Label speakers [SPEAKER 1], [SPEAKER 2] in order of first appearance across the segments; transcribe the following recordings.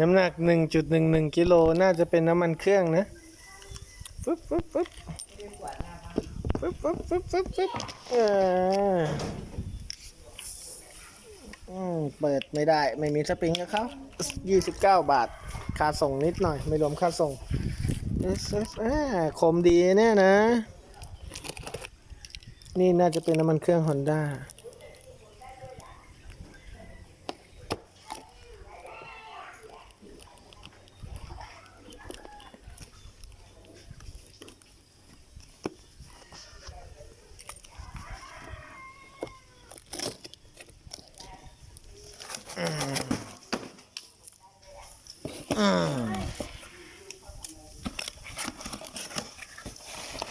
[SPEAKER 1] น้ำหนัก 1.11กิโลน่าจะเป็นน้ำมันเครื่องนะฟึบฟึบฟึบฟึบฟึบฟึบฟึบฟึบเออเปิดไม่ได้ไม่มีสปริงกับเขา29 บาท ค่าส่งนิดหน่อย ไม่รวมค่าส่งคมดีเนี่ยนะ นี่น่าจะเป็นน้ำมันเครื่อง Honda อืม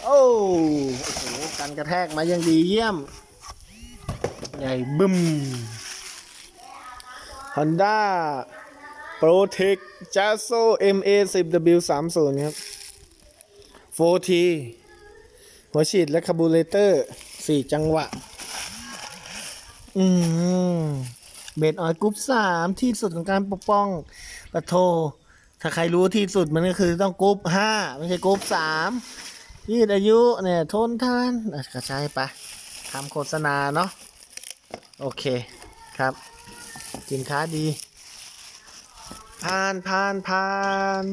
[SPEAKER 1] โอ้โหการกระแทกมายังดีเยี่ยม ใหญ่บึ้ม Honda Protec Jasso MA 10 W 3 0ครับ 4T หัวฉีดและคาร์บูเรเตอร์ 4 จังหวะ อืม เบดออยกรุ๊ปสามที่สุดของการปกป้องปะโท ถ้าใครรู้ที่สุดมันก็คือต้องกรุ๊ปห้าไม่ใช่กรุ๊ปสามยืดอายุเนี่ยทนทานกระชายไปทำโฆษณาเนาะโอเคครับสินค้าดีผ่านผ่านผ่าน